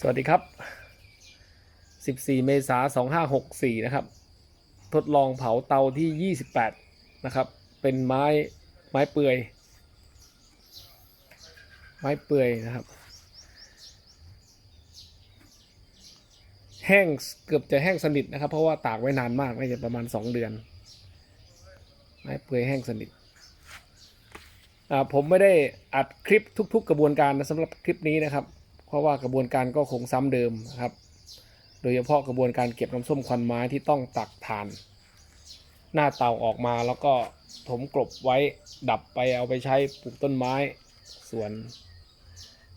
สวัสดีครับ 14 เมษายน 2564 นะครับ ทดลองเผาเตาที่ 28 นะครับ เป็นไม้ไม้เปื่อย ไม้เปื่อยนะครับ แห้งเกือบจะแห้งสนิทนะครับ เพราะว่าตากไว้นานมากน่าจะประมาณ 2 เดือน ไม้เปื่อยแห้งสนิทผมไม่ได้อัดคลิปทุก ๆ กระบวนการนะสำหรับคลิปนี้นะครับ เพราะว่ากระบวนการก็คงซ้ำเดิมครับ โดยเฉพาะกระบวนการเก็บน้ำส้มควันไม้ที่ต้องตักถ่าน หน้าเตาออกมาแล้วก็ถมกลบไว้ดับไปเอาไปใช้ปลูกต้นไม้ส่วน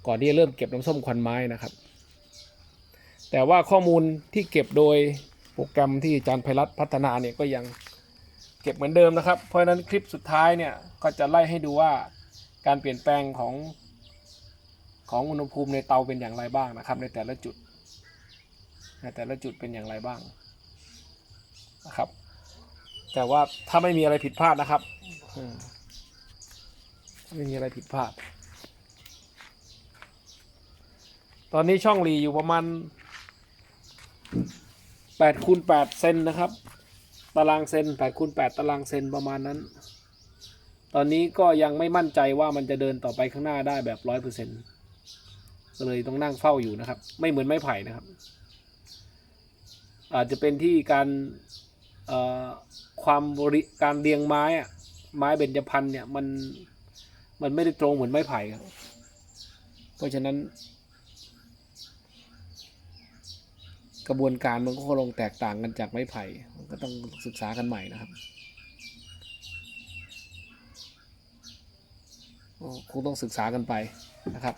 ก่อนที่จะเริ่มเก็บน้ำส้มควันไม้นะครับ แต่ว่าข้อมูลที่เก็บโดยโปรแกรมที่อาจารย์ไพรัตพัฒนาเนี่ยก็ยังเก็บเหมือนเดิมนะครับ เพราะฉะนั้นคลิปสุดท้ายเนี่ยก็จะไล่ให้ดูว่าการเปลี่ยนแปลงของ ของอุณหภูมิในเตาเป็นอย่างไรบ้างนะครับ ในแต่ละจุด ในแต่ละจุดเป็นอย่างไรบ้างนะครับ แต่ว่าถ้าไม่มีอะไรผิดพลาดนะครับมไม่มีอะไรผิดพลาด ตอนนี้ช่องรีอยู่ประมาณ8คูณ8เซนนะครับ ตารางเซน8คูณ8ตารางเซนประมาณนั้น ตอนนี้ก็ยังไม่มั่นใจว่ามันจะเดินต่อไปข้างหน้าได้แบบร้อยเปอร์เซ็นต์ ก็เลยต้องนั่งเฝ้าอยู่นะครับ ไม่เหมือนไม้ไผ่นะครับ อาจจะเป็นที่การความบริการเรียงไม้อะไม้เบญจพรรณเนี่ยมันมันไม่ได้ตรงเหมือนไม้ไผ่ครับเพราะฉะนั้น กระบวนการมันก็คงแตกต่างกันจากไม้ไผ่มันก็ต้องศึกษากันใหม่นะครับคงต้องศึกษากันไปนะครับ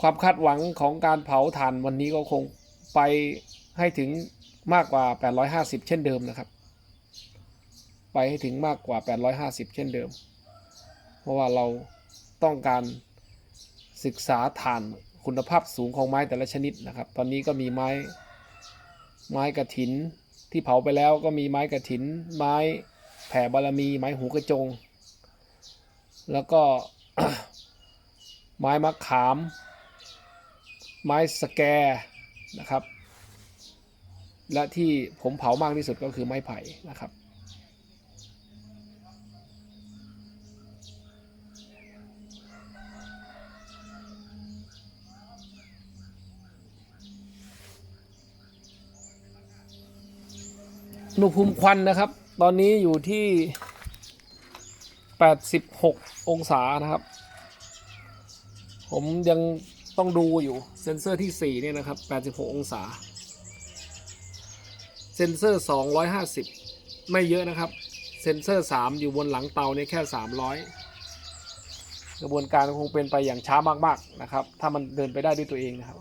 ความคาดหวังของการเผาถ่านวันนี้ก็คงไปให้ถึงมากกว่า 850 เช่นเดิมนะครับ ไปให้ถึงมากกว่า 850 เช่นเดิม เพราะว่าเราต้องการศึกษาถ่านคุณภาพสูงของไม้แต่ละชนิดนะครับ ตอนนี้ก็มีไม้ไม้กระถินที่เผาไปแล้วก็มีไม้กระถิน ไม้แผ่บารมี ไม้หูกระจง แล้วก็ไม้มะขาม ไม้สแกร์นะครับ และที่ผมเผามากที่สุดก็คือไม้ไผ่นะครับ อุณหภูมิควันนะครับ ตอนนี้อยู่ที่ 86 องศานะครับ ผมยัง ต้องดูอยู่เซนเซอร์ที่ 4 เนี่ยนะครับ 86 องศา เซนเซอร์ 250 ไม่เยอะนะครับ เซนเซอร์ 3 อยู่บนหลังเตาเนี่ยแค่ 300 กระบวนการคงเป็นไปอย่างช้ามากๆนะครับ ถ้ามันเดินไปได้ด้วยตัวเองนะครับ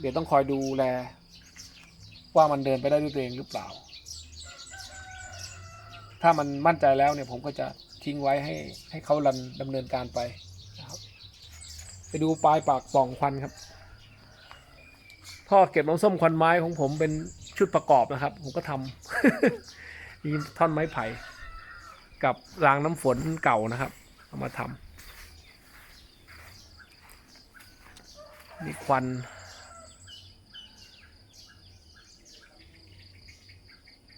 เดี๋ยวต้องคอยดูแล ว่ามันเดินไปได้ด้วยตัวเองหรือเปล่า ถ้ามันมั่นใจแล้วเนี่ยผมก็จะทิ้งไว้ให้ให้เขารันดำเนินการไปนะครับ ไปดูปลายปากป่องควันครับ ท่อเก็บน้ำส้มควันไม้ของผมเป็นชุดประกอบนะครับ ผมก็ทำมีท่อนไม้ไผ่กับรางน้ำฝนเก่านะครับเอามาทำนี่ควัน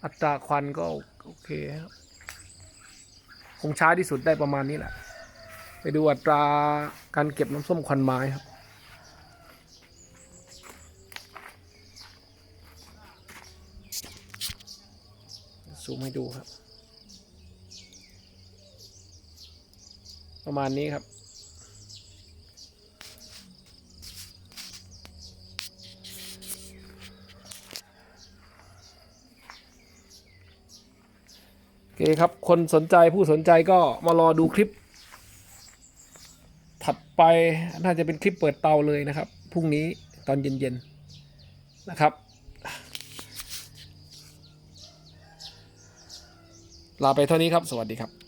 อัตราควันก็โอเคครับ คงช้าที่สุดได้ประมาณนี้แหละ ไปดูอัตราการเก็บน้ำส้มควันไม้ครับ ซูมให้ดูครับ ประมาณนี้ครับ โอเคครับ คนสนใจผู้สนใจก็มารอดูคลิป ไปน่าจะเป็นคลิปเปิดเตาเลยนะครับพรุ่งนี้ตอนเย็นๆนะครับ ลาไปเท่านี้ครับ สวัสดีครับ